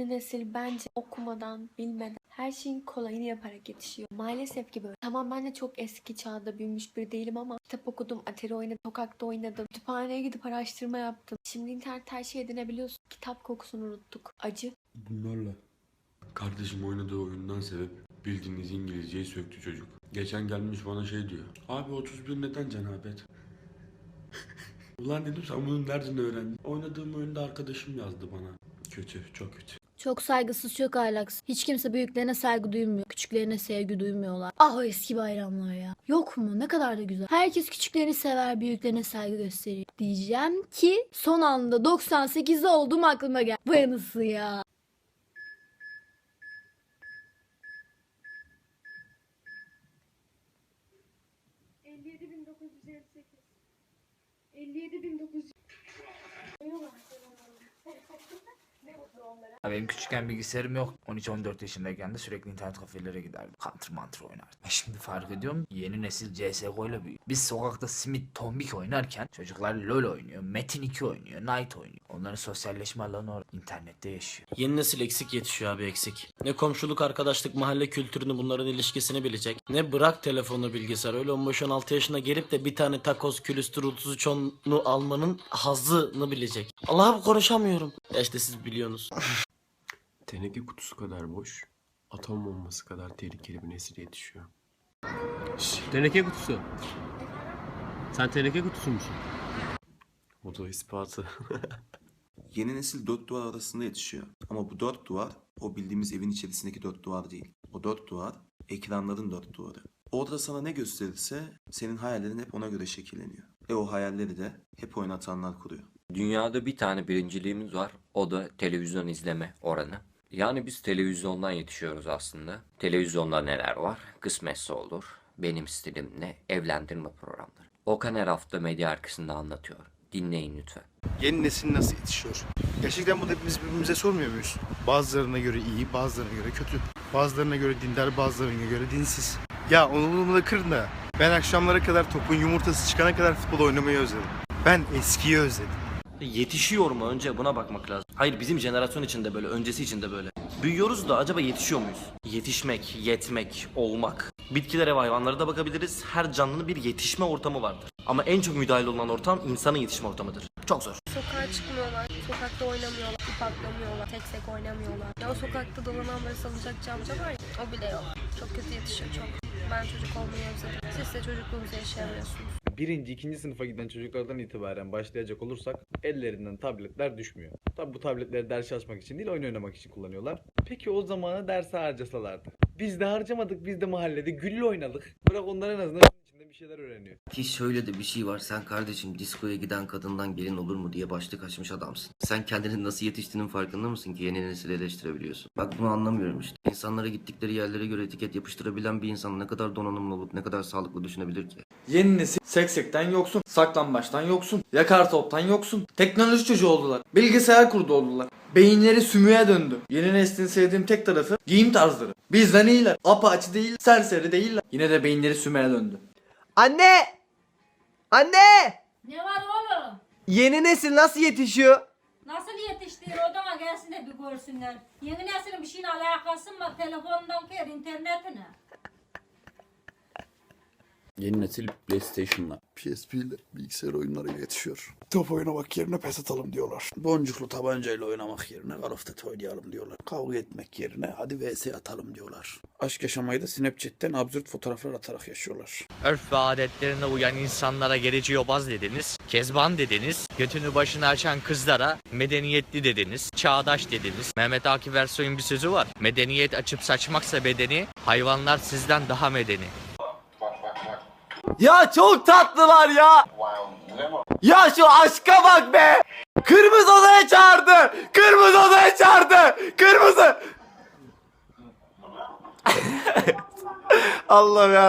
Yeni nesil bence okumadan, bilmeden her şeyin kolayını yaparak yetişiyor. Maalesef ki böyle. Tamam ben de çok eski çağda büyümüş biri değilim ama kitap okudum, atari oynadım, sokakta oynadım, kütüphaneye gidip araştırma yaptım. Şimdi internet her şey edinebiliyorsun. Kitap kokusunu unuttuk. Acı. Bunlarla. Kardeşim oynadığı oyundan sebep bildiğiniz İngilizceyi söktü çocuk. Geçen gelmiş bana şey diyor. Abi 31 neden cenabet? Ulan dedim sen bunu nereden öğrendin? Oynadığım oyunda arkadaşım yazdı bana. Kötü, çok kötü. Çok saygısız, çok ahlaksız. Hiç kimse büyüklerine saygı duymuyor. Küçüklerine sevgi duymuyorlar. Ah o eski bayramlar ya. Yok mu? Ne kadar da güzel. Herkes küçüklerini sever, büyüklerine saygı gösteriyor. Diyeceğim ki son anda 98'de olduğum aklıma geldi. Bu yanısı ya. 57.958 57.900 Benim küçükken bilgisayarım yok. 13-14 yaşındayken de sürekli internet kafelere giderdim. Counter Mantra oynardım. Şimdi fark ediyorum yeni nesil CSGO ile büyüyor. Biz sokakta simit tombik oynarken çocuklar LoL oynuyor, Metin 2 oynuyor, Night oynuyor. Onların sosyalleşme alanı orada. internette yaşıyor. Yeni nesil eksik yetişiyor abi eksik. Ne komşuluk, arkadaşlık, mahalle kültürünü bunların ilişkisini bilecek. Ne bırak telefonu bilgisayar. Öyle 15-16 yaşına gelip de bir tane takoz külüstür 33 onu almanın hazını bilecek. Allah'ım konuşamıyorum. Ya işte siz biliyorsunuz. Teneke kutusu kadar boş, atom bombası kadar tehlikeli bir nesil yetişiyor. teneke kutusu. Sen teneke kutusu musun? O da ispatı. Yeni nesil dört duvar arasında yetişiyor. Ama bu dört duvar o bildiğimiz evin içerisindeki dört duvar değil. O dört duvar ekranların dört duvarı. Orada sana ne gösterirse senin hayallerin hep ona göre şekilleniyor. Ve o hayalleri de hep oynatanlar kuruyor. Dünyada bir tane birinciliğimiz var. O da televizyon izleme oranı. Yani biz televizyondan yetişiyoruz aslında. Televizyonda neler var? Kısmetse olur. Benim stilim ne? Evlendirme programları. Okan her hafta medya arkasında anlatıyor. Dinleyin lütfen. Yeni nesil nasıl yetişiyor? Gerçekten bunu hepimiz birbirimize sormuyor muyuz? Bazılarına göre iyi, bazılarına göre kötü. Bazılarına göre dindar, bazılarına göre dinsiz. Ya onu bunu da kırın da. Ben akşamlara kadar topun yumurtası çıkana kadar futbol oynamayı özledim. Ben eskiyi özledim. Yetişiyor mu önce buna bakmak lazım. Hayır bizim jenerasyon için de böyle, öncesi için de böyle. Büyüyoruz da acaba yetişiyor muyuz? Yetişmek, yetmek, olmak. Bitkilere ve hayvanlara da bakabiliriz. Her canlının bir yetişme ortamı vardır. Ama en çok müdahil olan ortam insanın yetişme ortamıdır. Çok zor. Sokağa çıkmıyorlar, sokakta oynamıyorlar, ip atlamıyorlar, tek tek oynamıyorlar. Ya o sokakta dolanan böyle salıncakçı amca var ya, o bile yok. Çok kötü yetişiyor, çok. Ben çocuk olmayı özledim. Siz de çocukluğunuzu yaşayamıyorsunuz. Birinci, ikinci sınıfa giden çocuklardan itibaren başlayacak olursak ellerinden tabletler düşmüyor. Tabi bu tabletleri ders çalışmak için değil oyun oynamak için kullanıyorlar. Peki o zamanı derse harcasalardı. Biz de harcamadık biz de mahallede gülle oynadık. Bırak onlar en azından şeyler öğreniyor. Ki şöyle de bir şey var. Sen kardeşim diskoya giden kadından gelin olur mu diye başlık açmış adamsın. Sen kendinin nasıl yetiştiğinin farkında mısın ki yeni nesili eleştirebiliyorsun? Bak bunu anlamıyorum işte. İnsanlara gittikleri yerlere göre etiket yapıştırabilen bir insan ne kadar donanımlı olup ne kadar sağlıklı düşünebilir ki? Yeni nesil seksekten yoksun, saklambaçtan yoksun, yakar toptan yoksun. Teknoloji çocuğu oldular. Bilgisayar kurdu oldular. Beyinleri sümüğe döndü. Yeni neslin sevdiğim tek tarafı giyim tarzları. Bizden iyiler. Apaçı değil, serseri değiller. Yine de beyinleri sümüğe döndü. Anne! Anne! Ne var oğlum? Yeni nesil nasıl yetişiyor? Nasıl yetiştiği odama gelsin de bir görsünler. Yeni neslin bir şeyin alakası mı? Telefondan kır, internetine. Yeni nesil PlayStation'la. PSP ile bilgisayar oyunlarıyla yetişiyor. Top oynamak yerine pes atalım diyorlar. Boncuklu tabancayla oynamak yerine Call of Duty oynayalım diyorlar. Kavga etmek yerine hadi vs atalım diyorlar. Aşk yaşamayı da Snapchat'ten absürt fotoğraflar atarak yaşıyorlar. Örf ve adetlerine uyan insanlara gerici yobaz dediniz. Kezban dediniz. Götünü başına açan kızlara medeniyetli dediniz. Çağdaş dediniz. Mehmet Akif Ersoy'un bir sözü var. Medeniyet açıp saçmaksa bedeni, hayvanlar sizden daha medeni. Ya çok tatlılar ya! Ya şu aşka bak be! Kırmızı odaya çağırdı! Kırmızı odaya çağırdı! Kırmızı! Allah ya.